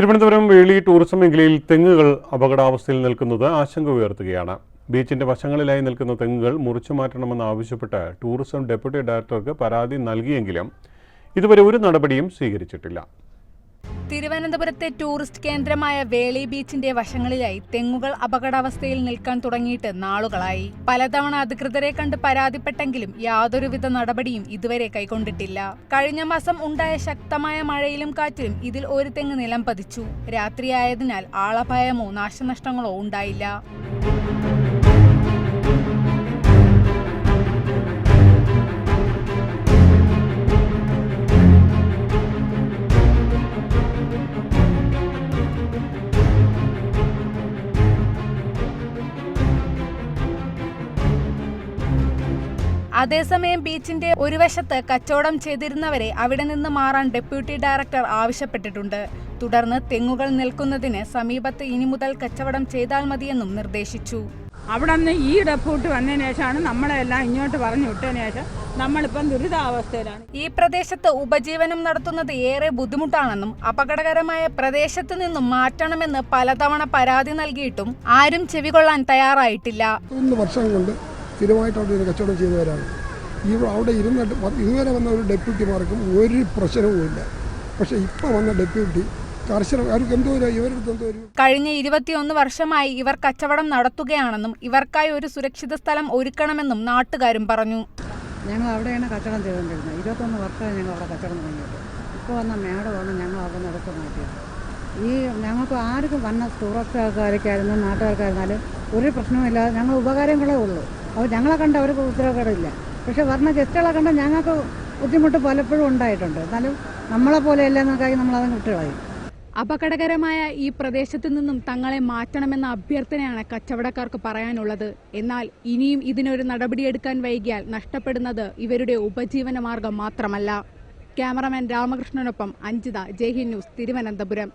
തിരുവനന്തപുരം വേളി tourism മേഖലയിൽ തെങ്ങുകൾ അപകടാവസ്ഥയിൽ നിൽക്കുന്നത് ആശങ്ക ഉയർത്തുകയാണ്. ബീച്ചിന്റെ വശങ്ങളിലായി നിൽക്കുന്ന തെങ്ങുകൾ മുറിച്ചു മാറ്റണമെന്ന് ആവശ്യപ്പെട്ട് ടൂറിസം ഡെപ്യൂട്ടി ഡയറക്ടർക്ക് പരാതി നൽകിയെങ്കിലും ഇതുവരെ ഒരു നടപടിയും സ്വീകരിച്ചിട്ടില്ല. തിരുവനന്തപുരത്തെ ടൂറിസ്റ്റ് കേന്ദ്രമായ വേളി ബീച്ചിന്റെ വശങ്ങളിലായി തെങ്ങുകൾ അപകടാവസ്ഥയിൽ നിൽക്കാൻ തുടങ്ങിയിട്ട് നാളുകളായി. പലതവണ അധികൃതരെ കണ്ട് പരാതിപ്പെട്ടെങ്കിലും യാതൊരുവിധ നടപടിയും ഇതുവരെ കൈക്കൊണ്ടിട്ടില്ല. കഴിഞ്ഞ മാസം ഉണ്ടായ ശക്തമായ മഴയിലും കാറ്റിലും ഇതിൽ ഒരു തെങ്ങ് നിലം പതിച്ചു. രാത്രിയായതിനാൽ ആളപായമോ നാശനഷ്ടങ്ങളോ ഉണ്ടായില്ല. അതേസമയം ബീച്ചിന്റെ ഒരു വശത്ത് കച്ചവടം ചെയ്തിരുന്നവരെ അവിടെ നിന്ന് മാറാൻ ഡെപ്യൂട്ടി ഡയറക്ടർ ആവശ്യപ്പെട്ടിട്ടുണ്ട്. തുടർന്ന് തെങ്ങുകൾ നിൽക്കുന്നതിന് സമീപത്ത് ഇനി മുതൽ കച്ചവടം ചെയ്താൽ മതിയെന്നും നിർദ്ദേശിച്ചു. അവിടെ നിന്ന് ഈ ഡെപ്യൂട്ടി വന്നതിന് ശേഷമാണ് നമ്മളെല്ലാം ഇങ്ങോട്ട് പറഞ്ഞു വിട്ടതിന് ശേഷം നമ്മളിപ്പം ദുരിതാവസ്ഥയിലാണ്. ഈ പ്രദേശത്ത് ഉപജീവനം നടത്തുന്നത് ഏറെ ബുദ്ധിമുട്ടാണെന്നും അപകടകരമായ പ്രദേശത്ത് നിന്നും മാറ്റണമെന്ന് പലതവണ പരാതി നൽകിയിട്ടും ആരും ചെവികൊള്ളാൻ തയ്യാറായിട്ടില്ല. വർഷം കൊണ്ട് സ്ഥിരമായിട്ട് അവിടെ ഇരുന്ന് കച്ചവടം ചെയ്തവരാണ്. ഈ അവിടെ ഇരുന്നിട്ട് ഇതുവരെ വന്ന ഒരു ഡെപ്യൂട്ടിമാർക്കും ഒരു പ്രശ്നവുമില്ല പക്ഷേ ഇപ്പോൾ വന്ന ഡെപ്യൂട്ടി കഴിഞ്ഞ ഇരുപത്തിയൊന്ന് വർഷമായി ഇവർ കച്ചവടം നടത്തുകയാണെന്നും ഇവർക്കായി ഒരു സുരക്ഷിത സ്ഥലം ഒരുക്കണമെന്നും നാട്ടുകാരും പറഞ്ഞു. ഞങ്ങൾ അവിടെയാണ് കച്ചവടം ചെയ്തുകൊണ്ടിരുന്നത്. ഇരുപത്തൊന്ന് വർഷമായി ഞങ്ങൾ അവിടെ കച്ചവടം തുടങ്ങിയത് ഇപ്പോൾ വന്ന മേടമാണ് ഞങ്ങൾ അവിടെ നിന്ന് എടുത്ത് മാറ്റിയത്. ഈ ഞങ്ങൾക്ക് ആർക്കും വന്ന ടൂറിസ്റ്റുകാർക്കായിരിക്കായിരുന്നാലും നാട്ടുകാർക്കായിരുന്നാലും ഒരു പ്രശ്നവുമില്ലാതെ ഞങ്ങൾ ഉപകാരങ്ങളേ ഉള്ളൂ. അപ്പോൾ ഞങ്ങളെ കണ്ട അവർക്ക് ഉത്തരവുകേടില്ല പക്ഷേ വരുന്ന ഗസ്റ്റുകളെ കണ്ട ഞങ്ങൾക്ക് ബുദ്ധിമുട്ട് പലപ്പോഴും ഉണ്ടായിട്ടുണ്ട്. എന്നാലും നമ്മളെ പോലെയല്ല എന്നൊക്കെ നമ്മളത് വിട്ടുകളയും. അപകടകരമായ ഈ പ്രദേശത്തു നിന്നും തങ്ങളെ മാറ്റണമെന്ന അഭ്യർത്ഥനയാണ് കച്ചവടക്കാർക്ക് പറയാനുള്ളത്. എന്നാൽ ഇനിയും ഇതിനൊരു നടപടിയെടുക്കാൻ വൈകിയാൽ നഷ്ടപ്പെടുന്നത് ഇവരുടെ ഉപജീവന മാർഗം മാത്രമല്ല. ക്യാമറമാൻ രാമകൃഷ്ണനൊപ്പം അഞ്ജിത ജയ്ഹിൻ ന്യൂസ് തിരുവനന്തപുരം.